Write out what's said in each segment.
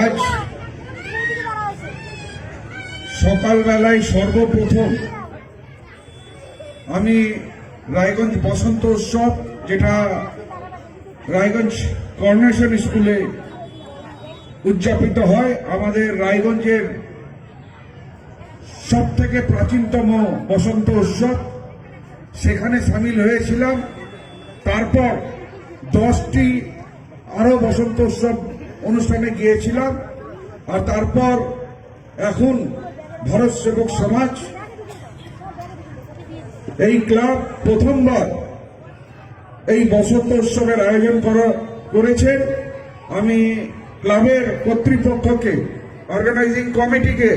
আজ সকালবেলায় সর্বপ্রথম আমি রায়গঞ্জ বসন্ত উৎসব, যেটা রায়গঞ্জ কর্নেশন স্কুলে উদযাপিত হয়, আমাদের রায়গঞ্জের সব থেকে প্রাচীনতম বসন্ত উৎসব। সেখানে সামিল হয়েছিলাম। তারপর দশটি আরও বসন্ত উৎসব অনুষ্ঠানে গিয়েছিলাম, আর তারপর এখন ভারত সেবক সমাজ এই ক্লাব প্রথমবার এই বসন্ত উৎসবের আয়োজন করা, করেছেন। আমি ক্লাবের কর্তৃপক্ষকে অর্গানাইজিং কমিটিকে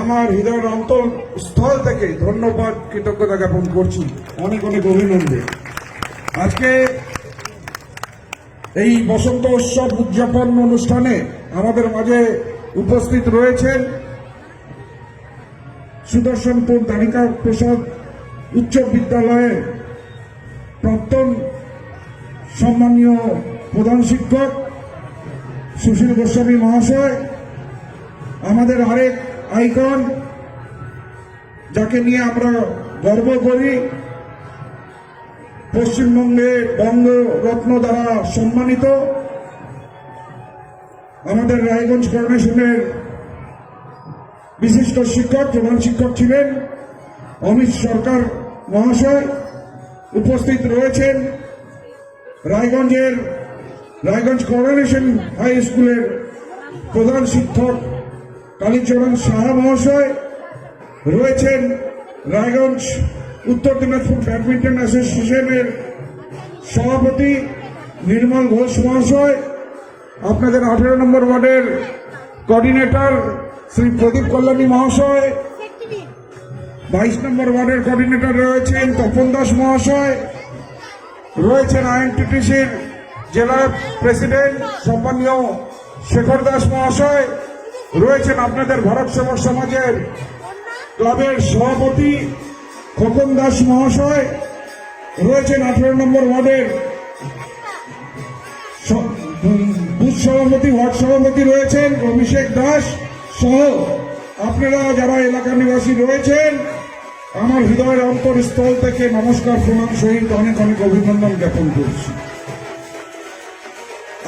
আমার হৃদয়ের অন্তর স্থল থেকে ধন্যবাদ, কৃতজ্ঞতা জ্ঞাপন করছি। অনেক অনেক অভিনন্দন। আজকে এই বসন্ত উৎসব উদযাপন অনুষ্ঠানে আমাদের মাঝে উপস্থিত রয়েছেন সুদর্শনপুর দানিকা প্রসাদ উচ্চ বিদ্যালয়ের প্রাক্তন সম্মানীয় প্রধান শিক্ষক সুশীল গোস্বামী মহাশয়, আমাদের আরেক আইকন, যাকে নিয়ে আমরা গর্ব করি। পশ্চিমবঙ্গে বঙ্গরত্ন দ্বারা সম্মানিত আমাদের রায়গঞ্জ কর্পোরেশনের বিশিষ্ট শিক্ষক, প্রধান শিক্ষক ছিলেন অমিত সরকার মহাশয় উপস্থিত রয়েছেন। রায়গঞ্জের রায়গঞ্জ করোনেশন হাই স্কুলের প্রধান শিক্ষক কালীচরণ সাহা মহাশয় রয়েছেন। রায়গঞ্জ উত্তর দিনাজপুর ব্যাডমিন্টন অ্যাসোসিয়েশনের সভাপতি নির্মল ঘোষ মহাশয়, আপনাদের আঠেরো নম্বর ওয়ার্ডের কোঅর্ডিনেটর শ্রী প্রদীপ কল্যাণী মহাশয়, বাইশ নম্বর ওয়ার্ডের কোঅর্ডিনেটর রয়েছেন তপন দাস মহাশয়, রয়েছেন আইএনটিটিসির জেলা প্রেসিডেন্ট সম্মানীয় শেখর দাস মহাশয়, রয়েছেন আপনাদের ভারত সেবক সমাজের ক্লাবের সভাপতি খোকন দাস মহাশয় রয়েছেন আঠেরো নম্বর ওয়ার্ডের। বুথ সভাপতি, ওয়ার্ড সভাপতি রয়েছেন অভিষেক দাস সহ আপনারা যারা এলাকা নিবাসী রয়েছেন, আমার হৃদয়ের অন্তরস্থল থেকে নমস্কার, প্রণাম সহিত অনেক অনেক অভিনন্দন জ্ঞাপন করছি।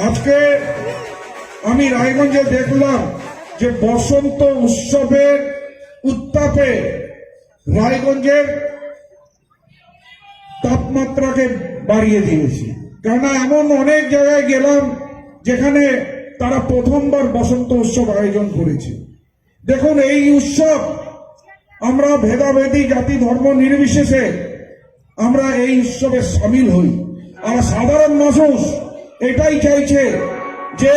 আজকে আমি রায়গঞ্জে দেখলাম যে বসন্ত উৎসবের উত্তাপে রায়গঞ্জের তাপমাত্রাকে বাড়িয়ে দিয়েছে। কেননা এমন অনেক জায়গায় গেলাম যেখানে তারা প্রথমবার বসন্ত উৎসব আয়োজন করেছে। দেখুন, এই উৎসব আমরা ভেদাভেদি জাতি ধর্ম নির্বিশেষে আমরা এই উৎসবে সামিল হই। আর সাধারণ মানুষ এটাই চাইছে যে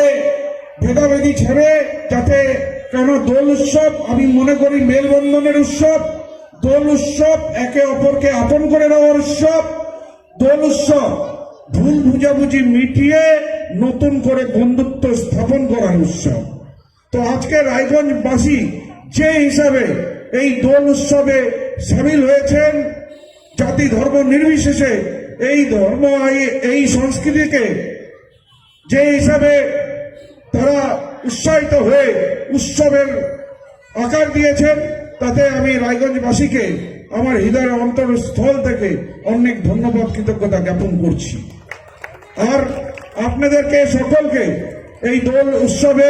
ভেদাভেদি ছেড়ে যাতে কেন দোল উৎসব, আমি মনে করি মেলবন্ধনের উৎসব দোল উৎসব একে অপরকে আপন করে নেওয়ার উৎসব। দোল উৎসব ভুল বুঝাবুঝি মিটিয়ে নতুন করে বন্ধুত্ব স্থাপন করার উৎসব। তো আজকে রায়গঞ্জবাসী যে হিসাবে এই দোল উৎসবে সামিল হয়েছেন, জাতি ধর্ম নির্বিশেষে এই ধর্ম এই সংস্কৃতিকে যে হিসাবে তারা উৎসাহিত হয়ে উৎসবের আকার দিয়েছেন তাতে আমি রায়গঞ্জবাসীকে আমার হৃদয়ের অন্তরস্থল থেকে অনেক ধন্যবাদ, কৃতজ্ঞতা জ্ঞাপন করছি। আর আপনাদেরকে সকলকে এই দোল উৎসবে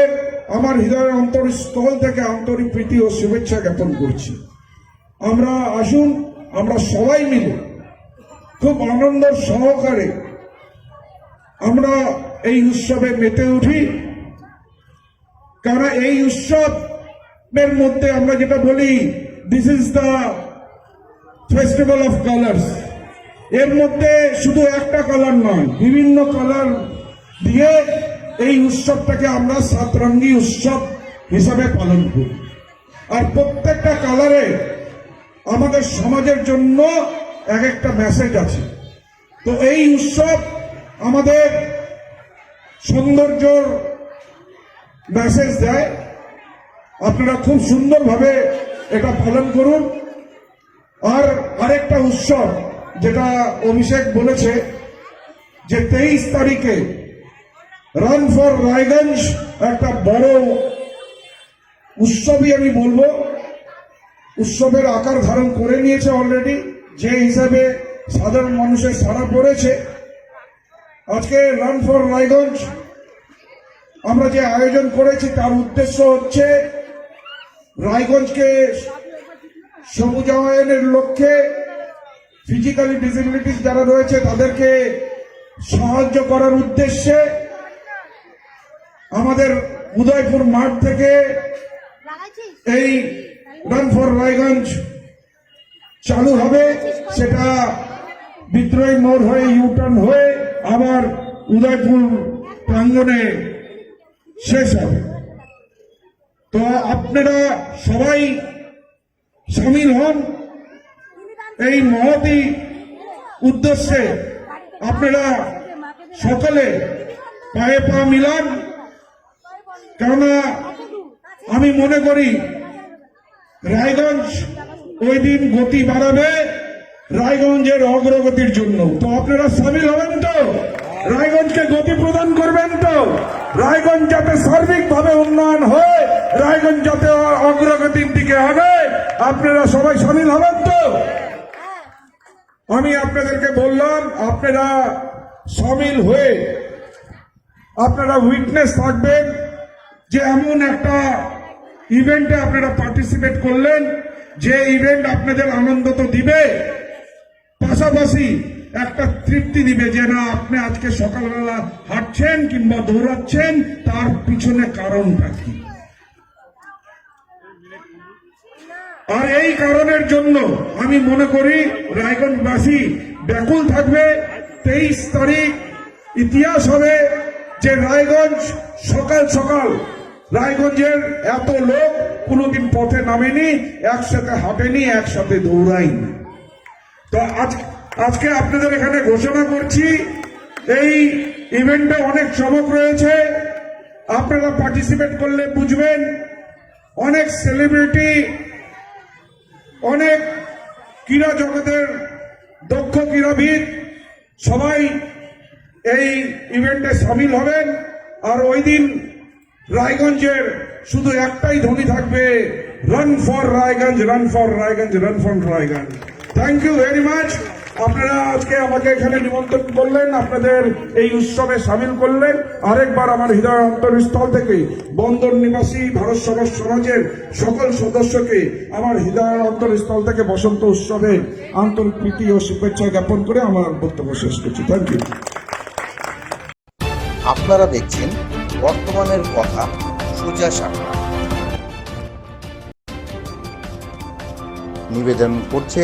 আমার হৃদয়ের অন্তরস্থল থেকে আন্তরিক প্রীতি ও শুভেচ্ছা জ্ঞাপন করছি। আমরা আসুন, আমরা সবাই মিলে খুব আনন্দ সহকারে আমরা এই উৎসবে মেতে উঠি। কারণ এই উৎসবের মধ্যে আমরা যেটা বলি this is the festival of colours এর মধ্যে শুধু একটা কালার নয়, বিভিন্ন কালার দিয়ে এই উৎসবটাকে আমরা সাতরঙ্গি উৎসব হিসাবে পালন করি। আর প্রত্যেকটা কালারে আমাদের সমাজের জন্য এক একটা মেসেজ আছে। তো এই উৎসব আমাদের সৌন্দর্যর মেসেজ দেয়। আপনারা খুব সুন্দরভাবে এটা পালন করুন। আর আরেকটা উৎসব যেটা অভিষেক বলেছে যে তেইশ তারিখে রান ফর রায়গঞ্জ একটা বড় উৎসবই আমি বলব। উৎসবের আকার ধারণ করে নিয়েছে অলরেডি যে হিসাবে সাধারণ মানুষের সাড়া পড়েছে। আজকে রান ফর রায়গঞ্জ আমরা যে আয়োজন করেছি তার উদ্দেশ্য হচ্ছে রায়গঞ্জকে সবুজায়নের লক্ষ্যে ফিজিক্যালি ডিসেবিলিটিস যারা রয়েছে তাদেরকে সাহায্য করার উদ্দেশ্যে আমাদের উদয়পুর মাঠ থেকে এই রান ফর রায়গঞ্জ চালু হবে। সেটা বিদ্রোহী মোড় হয়ে ইউটার্ন হয়ে আবার উদয়পুর প্রাঙ্গনে শেষ হবে। তো আপনারা সবাই সামিল হন। এই মহতি উদ্দেশ্যে আপনারা সকলে পায়ে পা মিলান। কেননা আমি মনে করি, রায়গঞ্জ ওই দিন গতি বাড়াবে রায়গঞ্জের অগ্রগতির জন্য। তো আপনারা সামিল হবেন তো? রায়গঞ্জকে গতি প্রদান করবেন তো? রায়গঞ্জ যাতে সার্বিকভাবে উন্নয়ন হয় রায়গঞ্জ যাতে অগ্রগতির দিকে হবে আপনারা সবাই সামিল হবেন তো? আমি আপনাদেরকে বললাম, আপনারা সামিল হয়ে আপনারা উইটনেস থাকবেন যে এমন একটা ইভেন্টে আপনারা পার্টিসিপেট করলেন, যে ইভেন্ট আপনাদের আনন্দ তো দিবে, পাশাপাশি একটা তৃপ্তি দিবে যে না, আপনি আজকে সকালবেলা হাঁটছেন কিংবা দৌড়াচ্ছেন, তার পিছনে কারণটা কি? আর এই কারণের জন্য আমি মনে করি রায়গঞ্জবাসী ব্যাকুল থাকবে। তেইশ তারিখ ইতিহাস হবে যে রায়গঞ্জ সকাল সকাল, রায়গঞ্জের এত লোক কোনোদিন পথে নামেনি, একসাথে হাঁটেনি, একসাথে দৌড়ায়নি। তো আজ, আজকে আপনাদের এখানে ঘোষণা করছি, এই ইভেন্টে অনেক চমক রয়েছে, আপনারা পার্টিসিপেট করলে বুঝবেন, অনেক সেলিব্রিটি অনেক ক্রীড়া জগতের দক্ষ ক্রীড়াবিদ সবাই এই ইভেন্টে সামিল হবেন। আর ওই দিন রায়গঞ্জের শুধু একটাই ধ্বনি থাকবে run for Raiganj run for Raiganj run for Raiganj thank you very much আপনারা আজকে আমাকে এখানে নিমন্ত্রণ করলেন, আপনাদের এই উৎসবে সামিল করলেন। আরেকবার আমার হৃদয় অন্তরস্থল থেকে বন্দর নিবাসী ভারত সমাজ সমাজের সকল সদস্যকে আমার হৃদয় অন্তরস্থল থেকে বসন্ত উৎসবে আন্তরিক প্রীতি ও শুভেচ্ছা জ্ঞাপন করে আমার বক্তব্য শেষ করছি। থ্যাংক ইউ আপনারা দেখছেন বর্তমানের কথা সোজা সাপটা নিবেদন করছে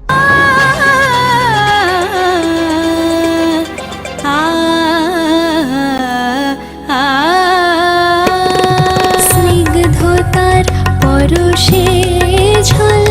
স্নিগ্ধতার পরশে ঝলমলে